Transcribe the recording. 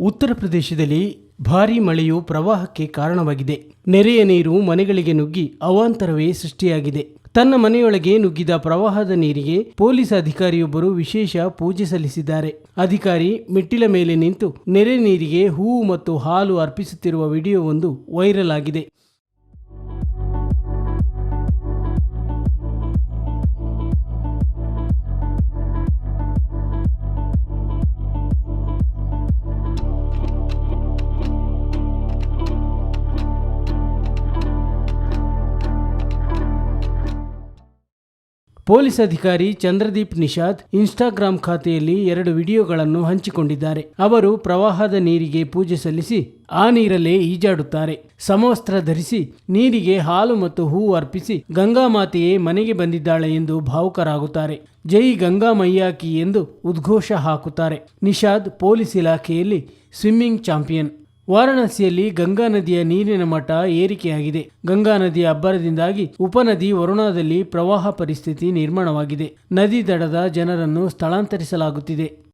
ಉತ್ತರ ಪ್ರದೇಶದಲ್ಲಿ ಭಾರೀ ಮಳೆಯು ಪ್ರವಾಹಕ್ಕೆ ಕಾರಣವಾಗಿದೆ. ನೆರೆಯ ನೀರು ಮನೆಗಳಿಗೆ ನುಗ್ಗಿ ಅವಾಂತರವೇ ಸೃಷ್ಟಿಯಾಗಿದೆ. ತನ್ನ ಮನೆಯೊಳಗೆ ನುಗ್ಗಿದ ಪ್ರವಾಹದ ನೀರಿಗೆ ಪೊಲೀಸ್ ಅಧಿಕಾರಿಯೊಬ್ಬರು ವಿಶೇಷ ಪೂಜೆ ಸಲ್ಲಿಸಿದ್ದಾರೆ. ಅಧಿಕಾರಿ ಮೆಟ್ಟಿಲ ಮೇಲೆ ನಿಂತು ನೆರೆ ನೀರಿಗೆ ಹೂವು ಮತ್ತು ಹಾಲು ಅರ್ಪಿಸುತ್ತಿರುವ ವಿಡಿಯೋವೊಂದು ವೈರಲ್ ಆಗಿದೆ. ಪೊಲೀಸ್ ಅಧಿಕಾರಿ ಚಂದ್ರದೀಪ್ ನಿಷಾದ್ ಇನ್ಸ್ಟಾಗ್ರಾಂ ಖಾತೆಯಲ್ಲಿ ಎರಡು ವಿಡಿಯೋಗಳನ್ನು ಹಂಚಿಕೊಂಡಿದ್ದಾರೆ. ಅವರು ಪ್ರವಾಹದ ನೀರಿಗೆ ಪೂಜೆ ಸಲ್ಲಿಸಿ ಆ ನೀರಲ್ಲೇ ಈಜಾಡುತ್ತಾರೆ. ಸಮವಸ್ತ್ರ ಧರಿಸಿ ನೀರಿಗೆ ಹಾಲು ಮತ್ತು ಹೂವು ಅರ್ಪಿಸಿ ಗಂಗಾ ಮಾತೆಯೇ ಮನೆಗೆ ಬಂದಿದ್ದಾಳೆ ಎಂದು ಭಾವುಕರಾಗುತ್ತಾರೆ. ಜೈ ಗಂಗಾ ಮೈಯಾಕಿ ಎಂದು ಉದ್ಘೋಷ ಹಾಕುತ್ತಾರೆ. ನಿಷಾದ್ ಪೊಲೀಸ್ ಇಲಾಖೆಯಲ್ಲಿ ಸ್ವಿಮ್ಮಿಂಗ್ ಚಾಂಪಿಯನ್. ವಾರಾಣಸಿಯಲ್ಲಿ ಗಂಗಾ ನದಿಯ ನೀರಿನ ಮಟ್ಟ ಏರಿಕೆಯಾಗಿದೆ. ಗಂಗಾ ನದಿಯ ಅಬ್ಬರದಿಂದಾಗಿ ಉಪನದಿ ವರುಣಾದಲ್ಲಿ ಪ್ರವಾಹ ಪರಿಸ್ಥಿತಿ ನಿರ್ಮಾಣವಾಗಿದೆ. ನದಿ ದಡದ ಜನರನ್ನು ಸ್ಥಳಾಂತರಿಸಲಾಗುತ್ತಿದೆ.